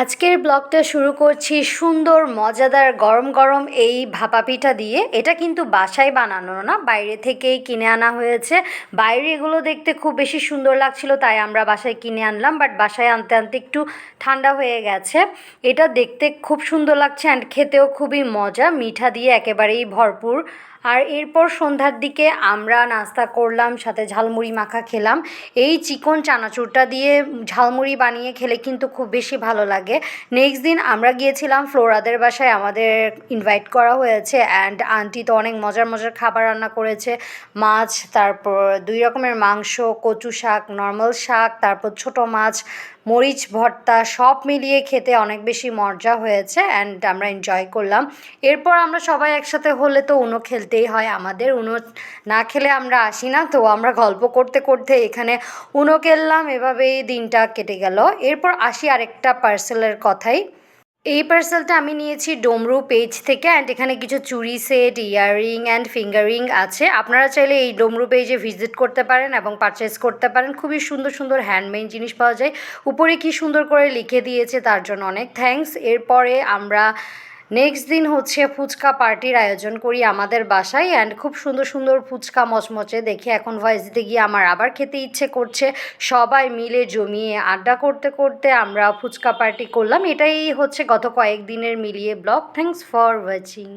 আজকের ব্লগটা শুরু করছি সুন্দর, মজাদার গরম গরম এই ভাপা পিঠা দিয়ে। এটা কিন্তু বাসায় বানানো না, বাইরে থেকেই কিনে আনা হয়েছে। বাইরে এগুলো দেখতে খুব বেশি সুন্দর লাগছিল, তাই আমরা বাসায় কিনে আনলাম বাট বাসায় আনতে আনতে একটু ঠান্ডা হয়ে গেছে। এটা দেখতে খুব সুন্দর লাগছে অ্যান্ড খেতেও খুবই মজা, মিঠা দিয়ে একেবারেই ভরপুর। আর এরপর সন্ধ্যার দিকে আমরা নাস্তা করলাম, সাথে ঝালমুড়ি মাখা খেলাম। এই চিকন চানাচুরটা দিয়ে ঝালমুড়ি বানিয়ে খেলে কিন্তু খুব বেশি ভালো লাগে। নেক্সট দিন আমরা গিয়েছিলাম ফ্লোরাদের বাসায়, আমাদের ইনভাইট করা হয়েছে অ্যান্ড আন্টি তো অনেক মজার মজার খাবার রান্না করেছে। মাছ, তারপর দুই রকমের মাংস, কচু শাক নর্মাল শাক, তারপর ছোট মাছ মরিচ, ভর্তা সব মিলিয়ে খেতে অনেক বেশি মজা হয়েছে অ্যান্ড আমরা এনজয় করলাম। এরপর আমরা সবাই একসাথে হলে তো উনো খেলতেই হয়, আমাদের উনো না খেলে আমরা আসি না, তো আমরা গল্প করতে করতে এখানে উনো খেললাম, এভাবেই দিনটা কেটে গেল। এরপর আসি আরেকটা পার্সেলের কথাই এই পার্সেলটা আমি নিয়েছি ডোমরু পেজ থেকে অ্যান্ড এখানে কিছু চুরি সেট ইয়াররিং অ্যান্ড ফিঙ্গারিং আছে। আপনারা চাইলে এই ডোমরু পেজে ভিজিট করতে পারেন এবং পারচেস করতে পারেন। খুবই সুন্দর সুন্দর হ্যান্ডমেড জিনিস পাওয়া যায়। উপরে কি সুন্দর করে লিখে দিয়েছে তার জন্য অনেক থ্যাংকস এরপরে আমরা নেক্সট দিন হচ্ছে ফুচকা পার্টির আয়োজন করি আমাদের বাসায় অ্যান্ড খুব সুন্দর সুন্দর ফুচকা মচমচে দেখে। এখন ভয়েস দিতে গিয়ে আমার আবার খেতে ইচ্ছে করছে। সবাই মিলে জমিয়ে আড্ডা করতে করতে আমরা ফুচকা পার্টি করলাম। এটাই হচ্ছে গত কয়েক দিনের মিলিয়ে ব্লগ। Thanks for watching